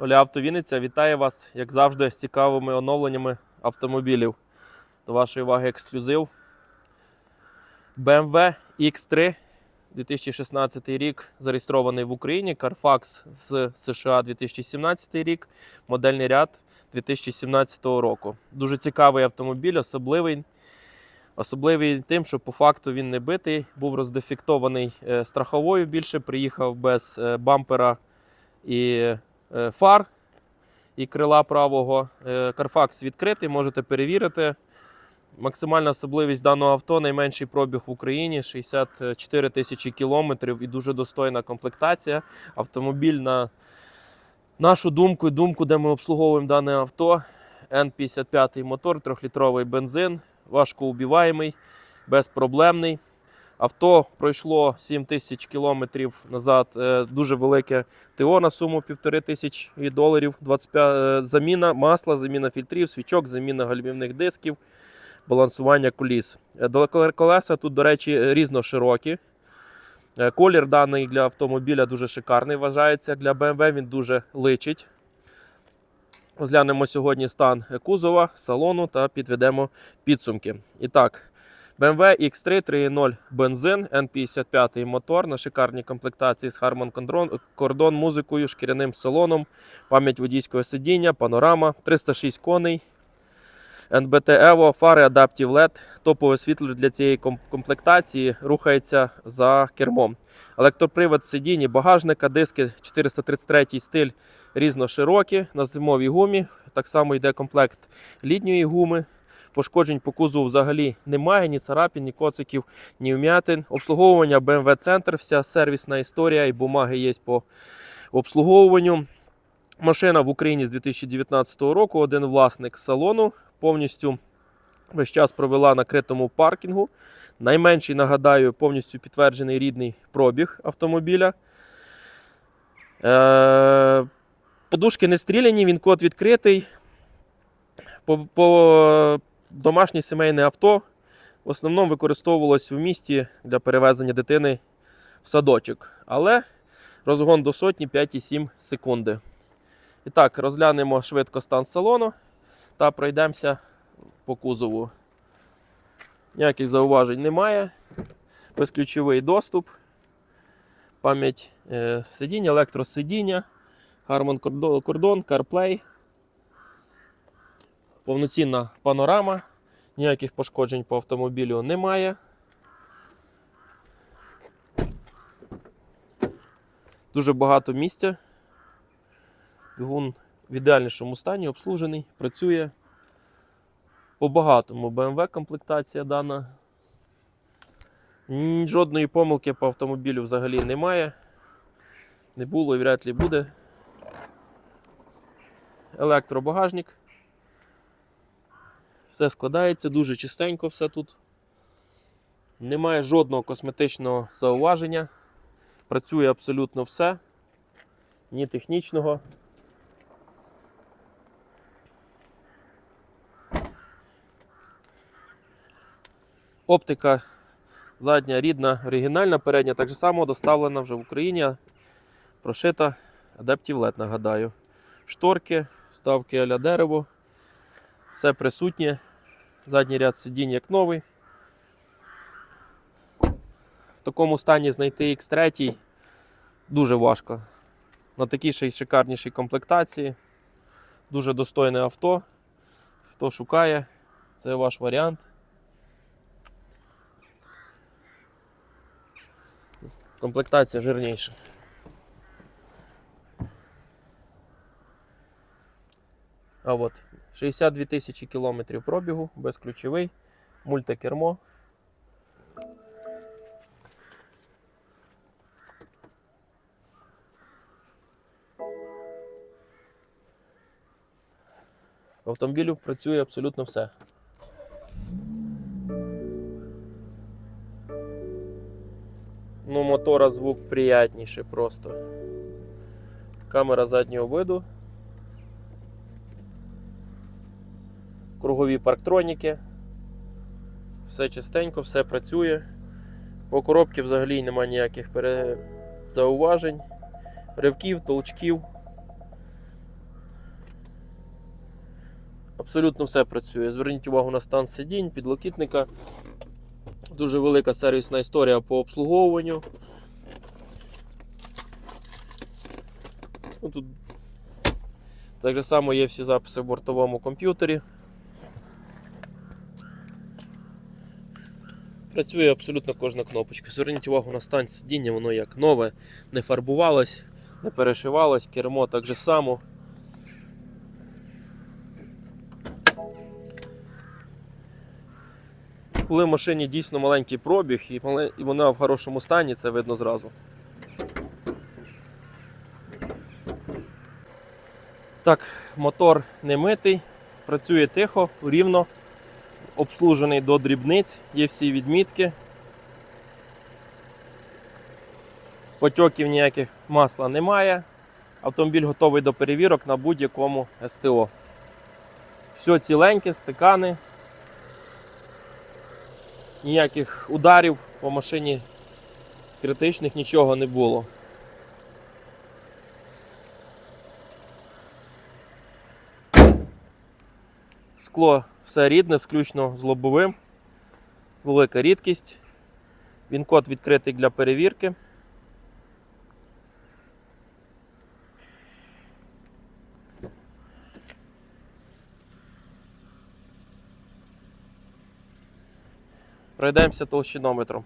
Оля Авто Вінниця вітає вас, як завжди, з цікавими оновленнями автомобілів. До вашої уваги ексклюзив. BMW X3 2016 рік зареєстрований в Україні. Carfax з США 2017 рік, модельний ряд 2017 року. Дуже цікавий автомобіль, особливий. Особливий тим, що по факту він не битий, був роздефектований е, страховою більше, приїхав без е, бампера і фар і крила правого. Е, Carfax відкритий, можете перевірити. Максимальна особливість даного авто найменший пробіг в Україні 64 тисячі кілометрів і дуже достойна комплектація. Автомобіль, на нашу думку і думку, де ми обслуговуємо дане авто. N55 мотор, 3-літровий бензин, важкоубіваємий, безпроблемний. Авто пройшло 7 тисяч кілометрів назад. Е, Дуже велике ТО на суму 1,5 тисячі доларів. 25, е, заміна масла, заміна фільтрів, свічок, заміна гальмівних дисків, балансування коліс. Е, Колеса тут, до речі, різноширокі. Е, Колір даний для автомобіля дуже шикарний, вважається. Для BMW він дуже личить. Розглянемо сьогодні стан кузова, салону та підведемо підсумки. І так, BMW X3 3.0 бензин, N55 мотор на шикарній комплектації з Harman кордон музикою, шкіряним салоном, пам'ять водійського сидіння, панорама, 306 коней, NBT Evo, фари Adaptive LED, топове світло для цієї комплектації рухається за кермом. Електропривод сидінь багажника, диски 433 стиль різноширокі на зимовій гумі. Так само йде комплект літньої гуми. Пошкоджень по кузову взагалі немає, ні царапін, ні коциків, ні вмятин. Обслуговування BMW Центр, вся сервісна історія і бумаги є по обслуговуванню. Машина в Україні з 2019 року, один власник салону, повністю весь час провела на критому паркінгу. Найменший, нагадаю, повністю підтверджений рідний пробіг автомобіля. Е, подушки не стріляні, він код відкритий. По, по домашнє сімейне авто в основному використовувалось в місті для перевезення дитини в садочок. Але розгон до сотні 5,7 секунди. І так, розглянемо швидко стан салону та пройдемося по кузову. Ніяких зауважень немає. Безключовий доступ, пам'ять е, сидіння, електросидіння, Harman кордон, CarPlay, повноцінна панорама, ніяких пошкоджень по автомобілю немає. Дуже багато місця. Двигун в ідеальнішому стані, обслужений, працює. По багатому BMW комплектація дана. Жодної помилки по автомобілю взагалі немає. Не було і вряд ли буде. Електробагажник. Все складається, дуже чистенько все тут. Немає жодного косметичного зауваження. Працює абсолютно все. Ні технічного. Оптика задня рідна, оригінальна, передня так само доставлена вже в Україні. Прошита Adaptive LED, нагадаю. Шторки, вставки аля дерево. Все присутнє. Задній ряд сидінь як новий. В такому стані знайти X3 дуже важко. На такій ще й шикарнішій комплектації. Дуже достойне авто. Хто шукає, це ваш варіант. Комплектація жирніша. А от 62 тисячі кілометрів пробігу, безключовий, мультикермо. В автомобілю працює абсолютно все. Ну, мотора звук приятніший просто. Камера заднього виду. Кругові парктроніки. Все чистенько, все працює. По коробці взагалі немає ніяких пере... зауважень, ривків, толчків. Абсолютно все працює. Зверніть увагу на стан сидінь, підлокітника. Дуже велика сервісна історія по обслуговуванню. Ну, тут так само є всі записи в бортовому комп'ютері. Працює абсолютно кожна кнопочка. Зверніть увагу на стан сидіння, воно як нове, не фарбувалось, не перешивалось, кермо так же само. Коли в машині дійсно маленький пробіг і вона в хорошому стані, це видно зразу. Так, мотор не митий, працює тихо, рівно, обслужений до дрібниць, є всі відмітки. Потьоків ніяких масла немає. Автомобіль готовий до перевірок на будь-якому СТО. Все ціленьке, стикани. Ніяких ударів по машині критичних нічого не було. Скло все рідне, включно з лобовим. Велика рідкість. Він код відкритий для перевірки. Пройдемося толщинометром.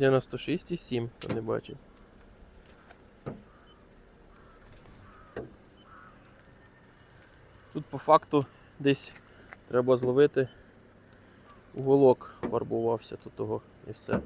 Дев'яносто шість і сім, то не бачив. Тут по факту десь треба зловити уголок фарбувався тут того і все.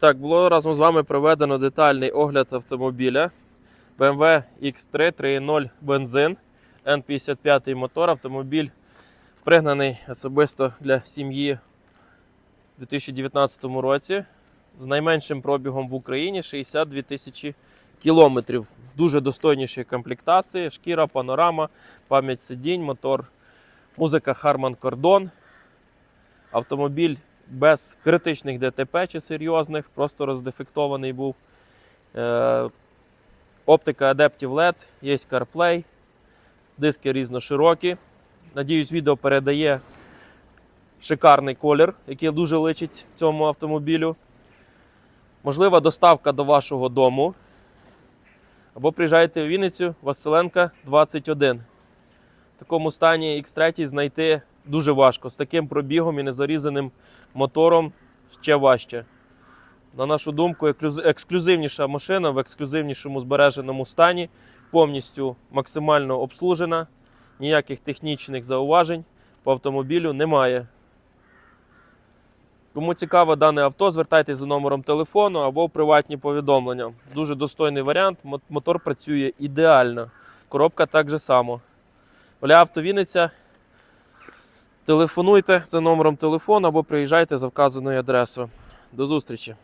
Так, було разом з вами проведено детальний огляд автомобіля BMW X3 3.0 бензин N55 мотор. Автомобіль пригнаний особисто для сім'ї у 2019 році з найменшим пробігом в Україні 62 тисячі кілометрів. Дуже достойнішій комплектації, шкіра, панорама, пам'ять сидінь, мотор, музика Harman Kardon. Автомобіль без критичних ДТП чи серйозних, просто роздефектований був. Е, оптика Adaptive LED, є CarPlay, диски різноширокі. Надіюсь, відео передає шикарний колір, який дуже личить цьому автомобілю. Можлива доставка до вашого дому. Або приїжджайте в Вінницю, Василенка 21. В такому стані X3 знайти дуже важко. З таким пробігом і незарізаним мотором ще важче. На нашу думку, ексклюзивніша машина в ексклюзивнішому збереженому стані, повністю максимально обслужена, ніяких технічних зауважень по автомобілю немає. Кому цікаво дане авто, звертайтеся за номером телефону або в приватні повідомлення. Дуже достойний варіант. Мотор працює ідеально. Коробка так же само. Оля Авто. Телефонуйте за номером телефону або приїжджайте за вказаною адресою. До зустрічі!